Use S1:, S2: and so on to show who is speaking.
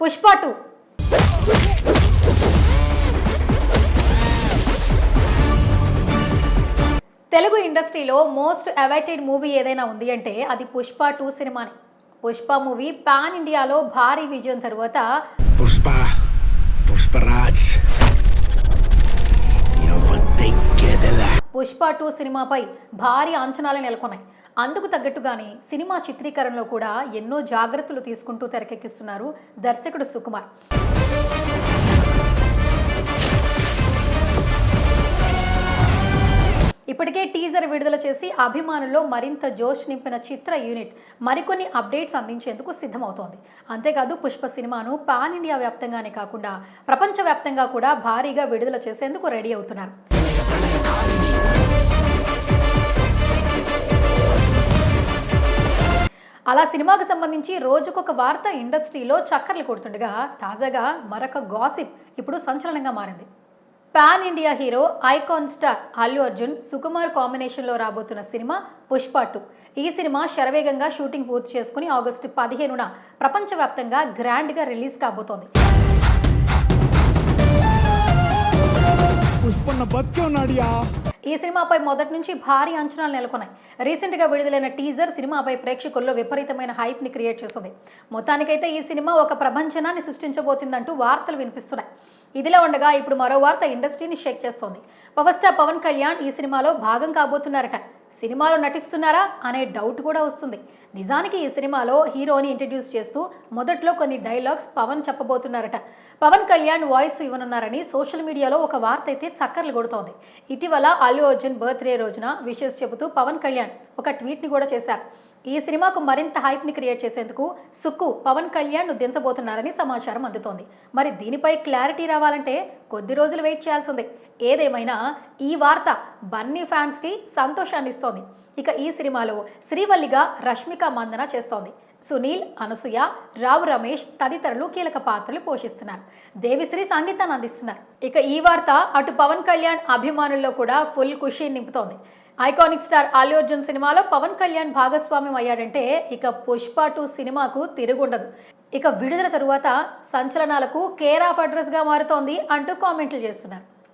S1: Pushpa two. Telugu ఇండస్ట్రీలో most awaited movie ఏదైనా ఉంది అంటే అది పుష్ప టూ సినిమాని. పుష్ప మూవీ పాన్ ఇండియాలో భారీ విజయం తర్వాత
S2: పుష్ప పుష్పరాజ్
S1: పుష్ప టూ సినిమాపై భారీ అంచనాలు నెలకొన్నాయి. అందుకు తగ్గట్టుగానే సినిమా చిత్రీకరణలో కూడా ఎన్నో జాగ్రత్తలు తీసుకుంటూ తెరకెక్కిస్తున్నారు దర్శకుడు సుకుమార్. ఇప్పటికే టీజర్ విడుదల చేసి అభిమానుల్లో మరింత జోష్ నింపిన చిత్ర యూనిట్ మరికొన్ని అప్డేట్స్ అందించేందుకు సిద్ధమవుతోంది. అంతేకాదు పుష్ప సినిమాను పాన్ ఇండియా వ్యాప్తంగానే కాకుండా ప్రపంచవ్యాప్తంగా కూడా భారీగా విడుదల చేసేందుకు రెడీ అవుతున్నారు. అలా సినిమాకు సంబంధించి రోజుకొక వార్త ఇండస్ట్రీలో చక్కర్లు కొడుతుండగా తాజాగా మరొక గాసిప్ ఇప్పుడు సంచలనంగా మారింది. Pan India hero icon star Allu Arjun Sukumar కాంబినేషన్లో రాబోతున్న సినిమా పుష్ప టూ. ఈ సినిమా శరవేగంగా షూటింగ్ పూర్తి చేసుకుని ఆగస్టు పదిహేనున ప్రపంచవ్యాప్తంగా గ్రాండ్గా రిలీజ్ కాబోతోంది.
S3: పుష్పన్న బతికే ఉన్నాడియా
S1: ఈ సినిమాపై మొదటి నుంచి భారీ అంచనాలు నెలకొన్నాయి. రీసెంట్గా విడుదలైన టీజర్ సినిమాపై ప్రేక్షకుల్లో విపరీతమైన హైప్ని క్రియేట్ చేసింది. మొత్తానికైతే ఈ సినిమా ఒక ప్రపంచనాన్ని సృష్టించబోతుందంటూ వార్తలు వినిపిస్తున్నాయి. ఇదిలా ఉండగా ఇప్పుడు మరో వార్త ఇండస్ట్రీని షేక్ చేస్తోంది. పవర్ స్టార్ పవన్ కళ్యాణ్ ఈ సినిమాలో భాగం కాబోతున్నారట. సినిమాలో నటిస్తున్నారా అనే డౌట్ కూడా వస్తుంది. నిజానికి ఈ సినిమాలో హీరోని ఇంట్రడ్యూస్ చేస్తూ మొదట్లో కొన్ని డైలాగ్స్ పవన్ చెప్పబోతున్నారట. పవన్ కళ్యాణ్ వాయిస్ ఇవ్వనున్నారని సోషల్ మీడియాలో ఒక వార్త అయితే చక్కర్లు కొడుతోంది. ఇటీవల అల్లు అర్జున్ బర్త్డే రోజున విషెస్ చెబుతూ పవన్ కళ్యాణ్ ఒక ట్వీట్ని కూడా చేశారు. ఈ సినిమాకు మరింత హైప్ని క్రియేట్ చేసేందుకు సుక్కు పవన్ కళ్యాణ్ దించబోతున్నారని సమాచారం అందుతోంది. మరి దీనిపై క్లారిటీ రావాలంటే కొద్ది రోజులు వెయిట్ చేయాల్సిందే. ఏదేమైనా ఈ వార్త బన్నీ ఫ్యాన్స్కి సంతోషాన్ని ఇస్తోంది. ఇక ఈ సినిమాలో శ్రీవల్లిగా రష్మిక మందన చేస్తోంది. సునీల్ అనసూయ రావు రమేష్ తదితరులు కీలక పాత్రలు పోషిస్తున్నారు. దేవిశ్రీ సంగీతాన్ని అందిస్తున్నారు. ఇక ఈ వార్త అటు పవన్ కళ్యాణ్ అభిమానుల్లో కూడా ఫుల్ ఖుషి నింపుతోంది. ఐకానిక్ స్టార్ అల్లు అర్జున్ సినిమాలో పవన్ కళ్యాణ్ భాగస్వామ్యం అయ్యాడంటే ఇక పుష్ప టూ సినిమాకు తిరుగుండదు. ఇక విడుదల తరువాత సంచలనాలకు కేర్ ఆఫ్ అడ్రస్గా మారుతోంది అంటూ కామెంట్లు చేస్తున్నారు.